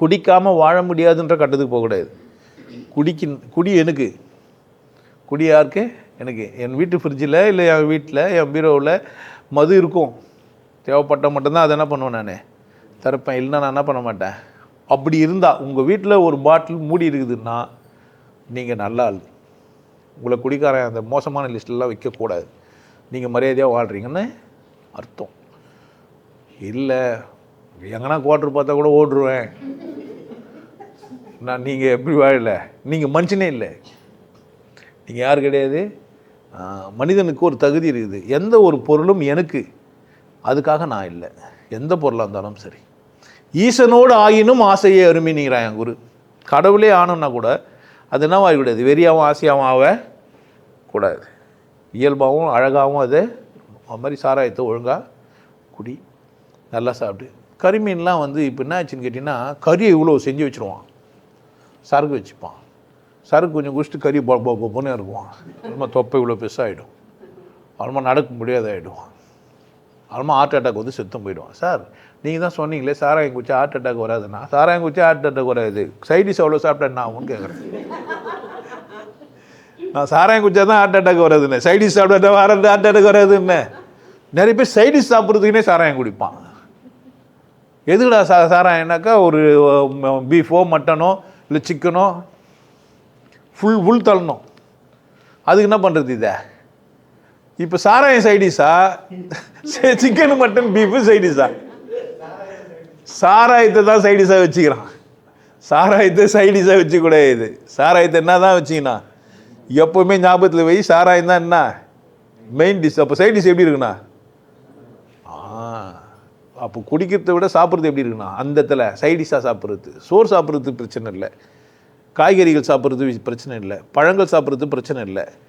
குடிக்காமல் வாழ முடியாதுன்ற கட்டத்துக்கு போகக்கூடாது குடிக்கு குடி எனக்கு. குடி யாருக்கு? எனக்கு. என் வீட்டு ஃப்ரிட்ஜில் இல்லை என் வீட்டில் என் பீரோவில் மது இருக்கும். தேவைப்பட்ட மட்டும்தான் அதை என்ன பண்ணுவேன் நான்? திறப்பேன் இல்லைன்னா நான் என்ன பண்ண மாட்டேன்? அப்படி இருந்தால் உங்கள் வீட்டில் ஒரு பாட்டில் மூடி இருக்குதுன்னா நீங்கள் நல்ல ஆள் உங்களை குடிக்காரன் அந்த மோசமான லிஸ்ட்லாம் வைக்கக்கூடாது நீங்கள் மரியாதையாக வாழ்கிறீங்கன்னு அர்த்தம். இல்லை எங்கன்னா குவாட்ரு பார்த்தா கூட ஓடுருவேன். நான் நீங்கள் எப்படி வாழலை? நீங்கள் மனுஷனே இல்லை. நீங்கள் யார் கிடையாது? மனிதனுக்கு ஒரு தகுதி இருக்குது. எந்த ஒரு பொருளும் எனக்கு அதுக்காக நான் இல்லை. எந்த பொருளாக இருந்தாலும் சரி. ஈசனோடு ஆயினும் ஆசையை அருமினிங்கிறான் என் குரு. கடவுளே ஆனோம்னா கூட அது என்ன ஆகக்கூடாது வெறியாகவும் ஆசையாகவும் ஆக கூடாது. இயல்பாகவும் அழகாகவும் அது அது மாதிரி சாராயத்தை ஒழுங்காக குடி நல்லா சாப்பிட்டு கறிமீன்லாம் வந்து இப்போ என்ன ஆச்சுன்னு கேட்டிங்கன்னா கறியை இவ்வளோ செஞ்சு வச்சுருவான். சரக்கு வச்சுப்பான். சரக்கு கொஞ்சம் குடிச்சிட்டு கறி போ பொ பொண்ணு இருக்குவான். அப்புறமா தொப்பை இவ்வளோ பெருசாகிடும் அப்புறமா நடக்க முடியாத ஆகிடும் அப்புறமா ஹார்ட் அட்டாக் வந்து செத்தும் போயிடுவான். சார் நீங்கள் தான் சொன்னீங்களே சாராயம் குச்சி ஹார்ட் அட்டாக் வராதுண்ணா சாராயம் குச்சி ஹார்ட் அட்டாக் வராது. சைடிஸ் அவ்வளோ சாப்பிட்டேன்னா அவனு கேட்குறேன் நான் சாராயம் குச்சா தான் ஹார்ட் அட்டாக் வராதுன்னு. சைடிஸ் சாப்பிட்டா வராது ஹார்ட் அட்டாக் வராதுன்னு. நிறைய பேர் சைடிஸ் சாப்பிட்றதுக்குனே சாராயம் குடிப்பான். எதுக்குடா சா சாராயம்னாக்கா ஒரு பீஃபோ மட்டனோ இல்லை சிக்கனோ ஃபுல் உள் தள்ளணும். அதுக்கு என்ன பண்ணுறது இதை? இப்போ சாராயம் சைடிஸா சிக்கன் மட்டன் பீஃபு சைடிஸா சாராயத்தை தான் சைடிஸாக வச்சுக்கிறான். சாராயத்தை சைடிஸாக வச்சுக்கூடாது சாராயத்தை என்ன தான் வச்சிங்கன்னா எப்போவுமே ஞாபகத்தில் போய் சாராயம் தான் என்ன? மெயின் டிஷ் அப்போ சைட் எப்படி இருக்குண்ணா ஆ. அப்போ குடிக்கிறத விட சாப்பிட்றது எப்படி இருக்குன்னா அந்த இடத்துல சைடிஷாக சாப்பிட்றது. சோறு சாப்பிட்றது பிரச்சனை இல்லை. காய்கறிகள் சாப்பிட்றது பிரச்சனை இல்லை. பழங்கள் சாப்பிட்றது பிரச்சனை இல்லை.